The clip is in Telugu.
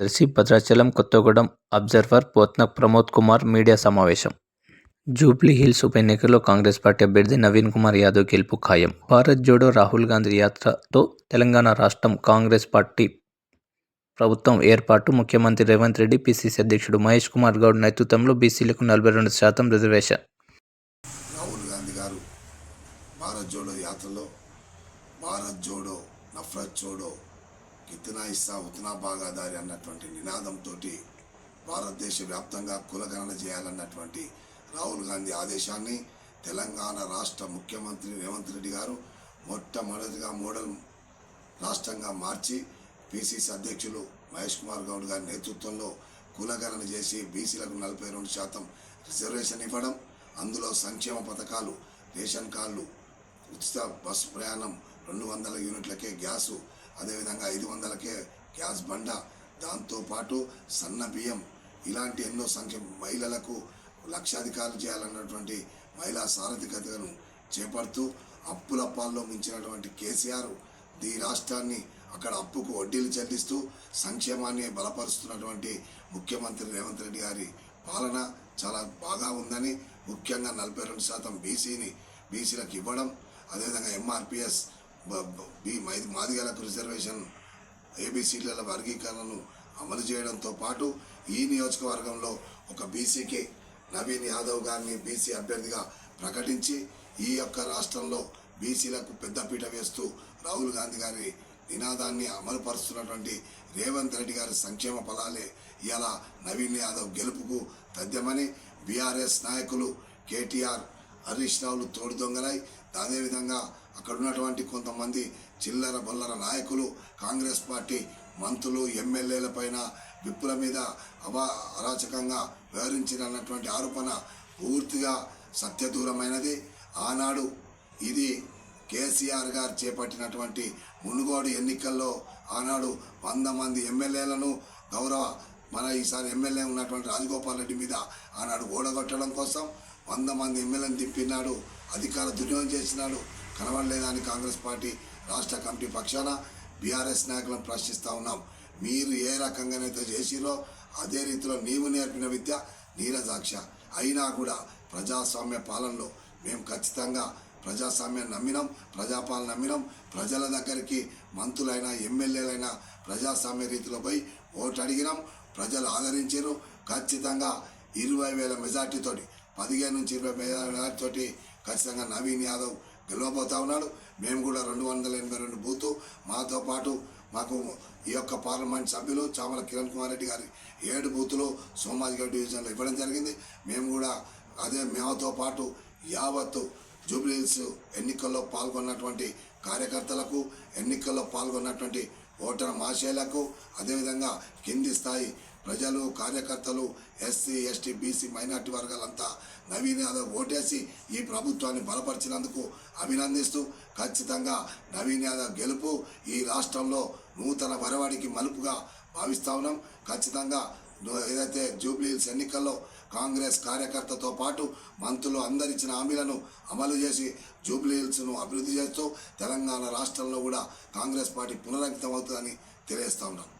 దర్శి భద్రాచలం కొత్తగూడెం అబ్జర్వర్ పోత్నక్ ప్రమోద్ కుమార్ మీడియా సమావేశం. జూబ్లీ హిల్స్ ఉప ఎన్నికల్లో కాంగ్రెస్ పార్టీ అభ్యర్థి నవీన్ కుమార్ యాదవ్ గెలుపు ఖాయం. భారత్ జోడో రాహుల్ గాంధీ యాత్రతో తెలంగాణ రాష్ట్రం కాంగ్రెస్ పార్టీ ప్రభుత్వం ఏర్పాటు. ముఖ్యమంత్రి రేవంత్ రెడ్డి పిసిసి అధ్యక్షుడు మహేష్ కుమార్ గౌడ్ నేతృత్వంలో బీసీలకు నలభై రెండు శాతం రిజర్వేషన్. రాహుల్ గాంధీ గారు భారత్ జోడో యాత్రలో భారత్ జోడో నఫరత్ జోడో కితనా ఇస్సా ఉతనా బాగాదారి అన్నటువంటి నినాదంతో భారతదేశ వ్యాప్తంగా కులగణన చేయాలన్నటువంటి రాహుల్ గాంధీ ఆదేశాన్ని తెలంగాణ రాష్ట్ర ముఖ్యమంత్రి రేవంత్ రెడ్డి గారు మొట్టమొదటిగా మోడల్ రాష్ట్రంగా మార్చి పిసిసి అధ్యక్షులు మహేష్ కుమార్ గౌడ్ గారి నేతృత్వంలో కులగణన చేసి బీసీలకు నలభై రెండు శాతం రిజర్వేషన్ ఇవ్వడం అందులో సంక్షేమ పథకాలు రేషన్ కార్డులు ఉచిత బస్సు ప్రయాణం రెండు వందల యూనిట్లకే గ్యాసు అదేవిధంగా ఐదు వందలకే గ్యాస్ బండ దాంతోపాటు సన్న బియ్యం. ఇలాంటి ఎన్నో సంఖ్య మహిళలకు లక్షాధికారులు చేయాలన్నటువంటి మహిళా సారథికతను చేపడుతూ అప్పుల పాల్లో మించినటువంటి కేసీఆర్ ఈ రాష్ట్రాన్ని అక్కడ అప్పుకు వడ్డీలు చెల్లిస్తూ సంక్షేమాన్ని బలపరుస్తున్నటువంటి ముఖ్యమంత్రి రేవంత్ రెడ్డి గారి పాలన చాలా బాగా ఉందని ముఖ్యంగా నలభై రెండు శాతం బీసీని బీసీలకు ఇవ్వడం అదేవిధంగా ఎంఆర్పిఎస్ బి మాదిగలకు రిజర్వేషన్ ఏబీసీల వర్గీకరణను అమలు చేయడంతో పాటు ఈ నియోజకవర్గంలో ఒక బీసీకి నవీన్ యాదవ్ గారిని బీసీ అభ్యర్థిగా ప్రకటించి ఈ యొక్క రాష్ట్రంలో బీసీలకు పెద్దపీట వేస్తూ రాహుల్ గాంధీ గారి నినాదాన్ని అమలుపరుస్తున్నటువంటి రేవంత్ రెడ్డి గారి సంక్షేమ ఫలాలే ఇలా నవీన్ యాదవ్ గెలుపుకు తథ్యమని బీఆర్ఎస్ నాయకులు కేటీఆర్ హరీష్ రావులు తోడు దొంగలై అదేవిధంగా అక్కడ ఉన్నటువంటి కొంతమంది చిల్లర బొల్లర నాయకులు కాంగ్రెస్ పార్టీ మంత్రులు ఎమ్మెల్యేల పైన విప్పుల మీద అవా అరాచకంగా వ్యవహరించినటువంటి ఆరోపణ పూర్తిగా సత్యదూరమైనది. ఆనాడు ఇది కేసీఆర్ గారు చేపట్టినటువంటి మునుగోడు ఎన్నికల్లో ఆనాడు వంద మంది ఎమ్మెల్యేలను గౌరవ మన ఈసారి ఎమ్మెల్యే ఉన్నటువంటి రాజగోపాల్ రెడ్డి మీద ఆనాడు ఓడగొట్టడం కోసం వంద మంది ఎమ్మెల్యేని తిప్పినాడు అధికార దుర్వినియోగం చేసినాడు. కనబడలేదని కాంగ్రెస్ పార్టీ రాష్ట్ర కమిటీ పక్షాన బీఆర్ఎస్ నాయకులను ప్రశ్నిస్తూ ఉన్నాం. మీరు ఏ రకంగానైతే చేసిరో అదే రీతిలో నీవు నేర్పిన విద్య నీరజాక్ష అయినా కూడా ప్రజాస్వామ్య పాలనలో మేము ఖచ్చితంగా ప్రజాస్వామ్యం నమ్మినాం ప్రజాపాలన నమ్మినాం. ప్రజల దగ్గరికి మంత్రులైనా ఎమ్మెల్యేలైనా ప్రజాస్వామ్య రీతిలో పోయి ఓటు అడిగినాం ప్రజలు ఆదరించారు ఖచ్చితంగా ఇరవై వేల మెజార్టీతోటి పదిహేను నుంచి ఇరవై వేల మెజార్టీతోటి ఖచ్చితంగా నవీన్ యాదవ్ గెలవబోతా ఉన్నాడు. మేము కూడా రెండు వందల ఎనభై రెండు బూతు మాతో పాటు మాకు ఈ యొక్క పార్లమెంట్ సభ్యులు చామల కిరణ్ కుమార్ రెడ్డి గారి ఏడు బూతులు సోమాజిగఢ్ డివిజన్లో ఇవ్వడం జరిగింది. మేము కూడా అదే మేమతో పాటు యావత్తు జూబ్లీహిల్స్ ఎన్నికల్లో పాల్గొన్నటువంటి కార్యకర్తలకు ఎన్నికల్లో పాల్గొన్నటువంటి ఓటర్ మాషేలకు అదేవిధంగా కింది స్థాయి ప్రజలు కార్యకర్తలు ఎస్సీ ఎస్టీ బీసీ మైనార్టీ వర్గాలంతా నవీన్ యాదవ్ ఓటేసి ఈ ప్రభుత్వాన్ని బలపరిచినందుకు అభినందిస్తూ ఖచ్చితంగా నవీన్ యాదవ్ గెలుపు ఈ రాష్ట్రంలో నూతన వరవాడికి మలుపుగా భావిస్తా ఉన్నాం. ఖచ్చితంగా ఏదైతే జూబ్లీహిల్స్ ఎన్నికల్లో కాంగ్రెస్ కార్యకర్తతో పాటు మంత్రులు అందరిచ్చిన హామీలను అమలు చేసి జూబ్లీహిల్స్ను అభివృద్ధి చేస్తూ తెలంగాణ రాష్ట్రంలో కూడా కాంగ్రెస్ పార్టీ పునరంకితం అవుతుందని తెలియజేస్తా ఉన్నాను